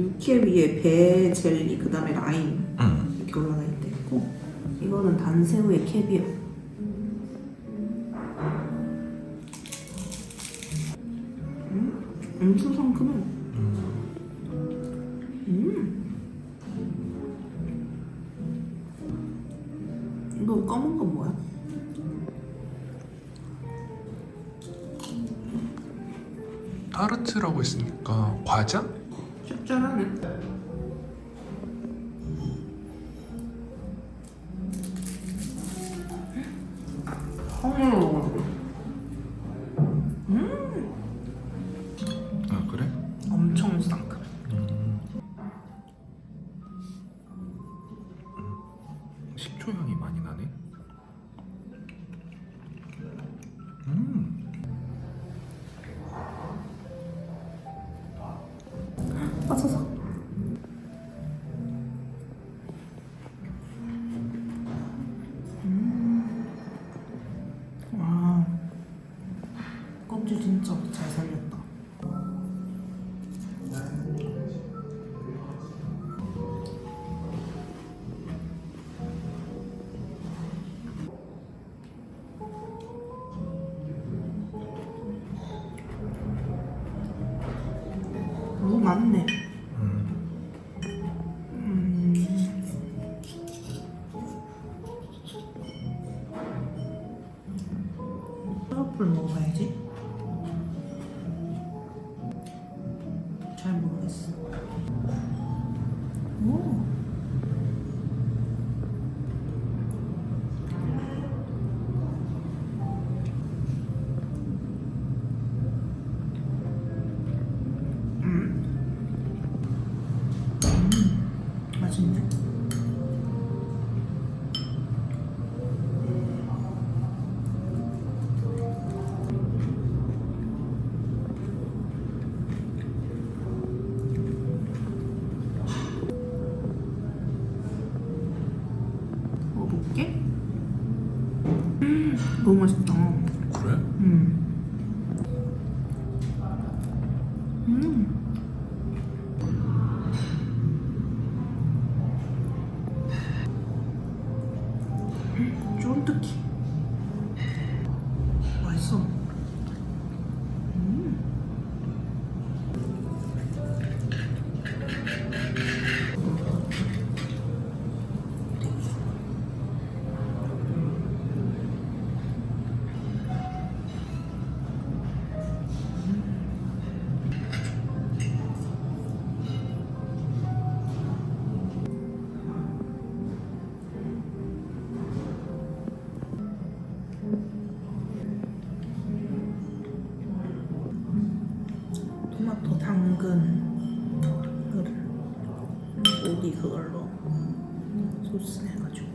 육회 위에 배 젤리 그 다음에 라임 응. 이렇게 올라가 있고 이거는 단새우의 캐비어. 음, 엄청 상큼해. 음. 이거 검은 건 뭐야? 타르트라고 했으니까 과자? 짭짤하네. 콩으 빠져서. 음. 와, 껍질 진짜 잘 살렸다. 너무 많네. 잘 모르겠어. 오. 너무 맛있다. 그래? 음. 음. 음, 쫀득해. 소스 내가지고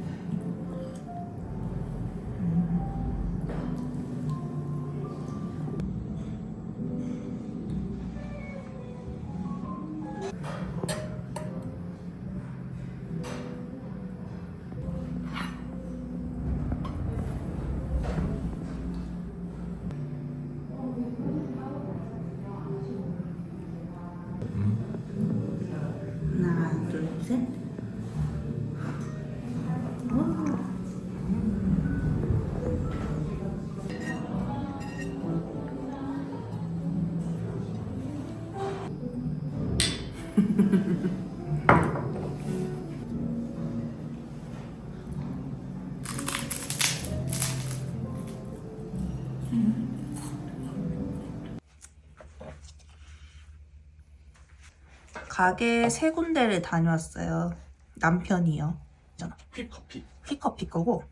가게 세 군데를 다녀왔어요. 남편이요. 있잖아. 퀵커피 퀵커피 거고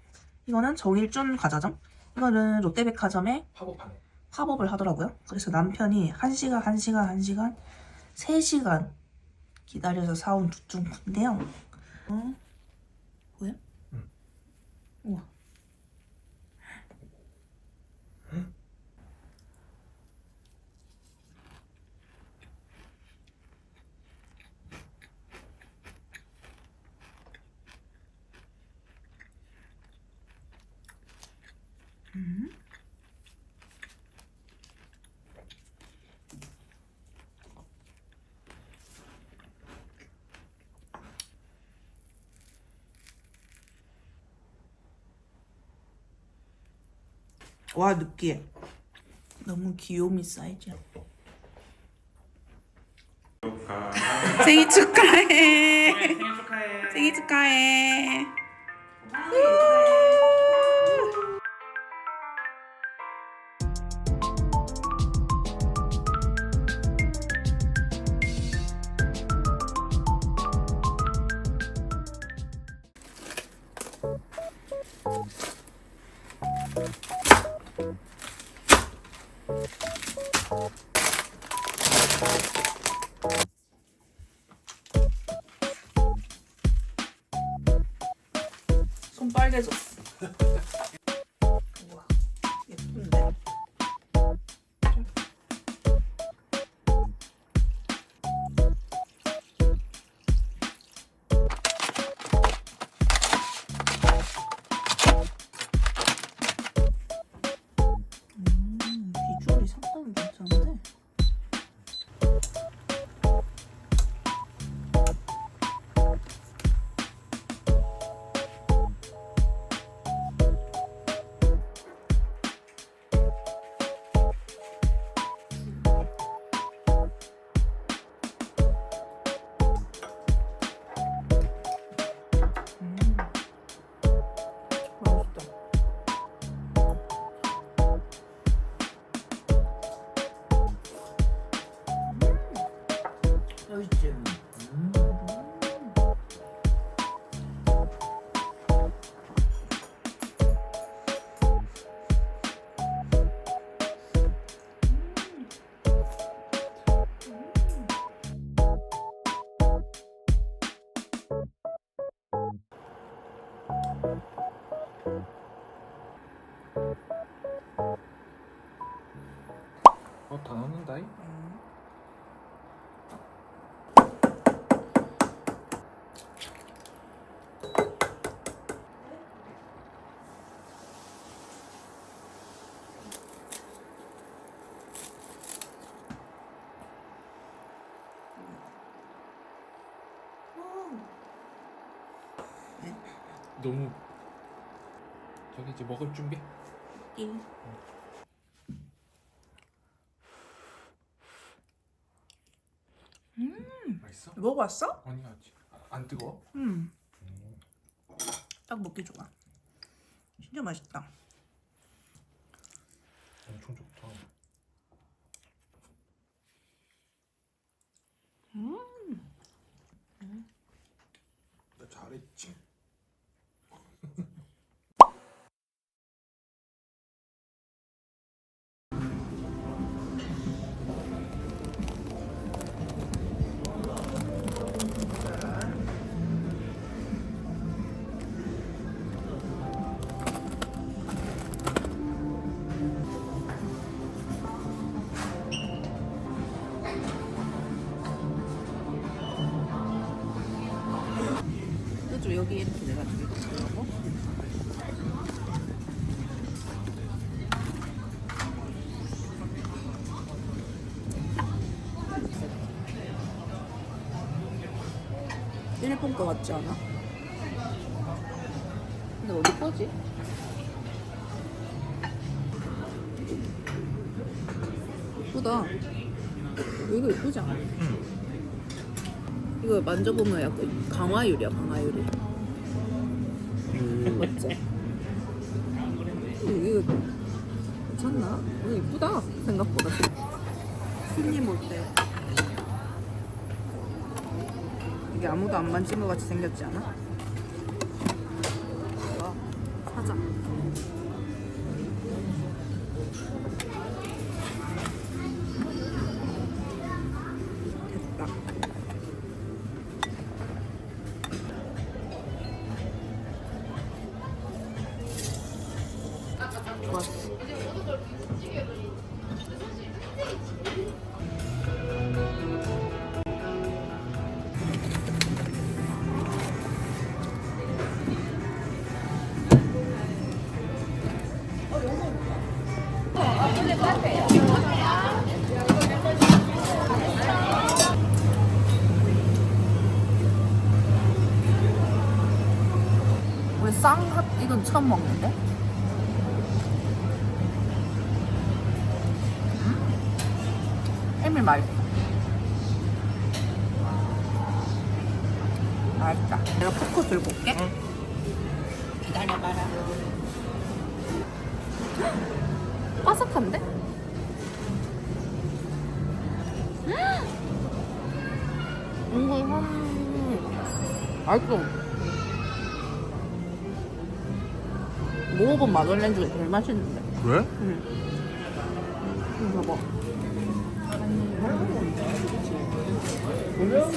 이거는 정일준 과자점. 이거는 롯데백화점에 팝업하네. 팝업을 하더라고요. 그래서 남편이 1시간, 1시간, 1시간, 3시간 기다려서 사온 두툼인데요. 어? 뭐야? 응. 우와. 음. 와 느끼해. 너무 귀요미 사이즈야 생일 축하해. 생일 축하해. 생일 축하해. 손 빨개졌어. 맛있지? 어, 다 넣는다. 이? 너무 저기 이제 먹을 준비. 띵. 맛있어? 먹어봤어? 아니 아직 아, 안 뜨거? 음. 딱 먹기 좋아. 진짜 맛있다. 엄청 좋다. 음. 나 잘했지. 여기 이렇게 이렇게 하고. 일본 거 같지 않아? 근데 어디 거지? 예쁘다. 이거 예쁘지 않아? 이거 만져보면 약간 강화유리야, 강화유리. 맞지? 이거, 이거 괜찮나? 이거 이쁘다, 생각보다. 손님 올 때. 이게 아무도 안 만진 것 같이 생겼지 않아? 좋았어. 이건 처음 먹는데? 맛있어. 맛있다. 내가 포크 들고 올게. 기다려봐라. 바삭한데? 이거 한 맛있어. 먹어본 마들렌 중에 제일 맛있는데. 왜? 응. 이거 봐 봐.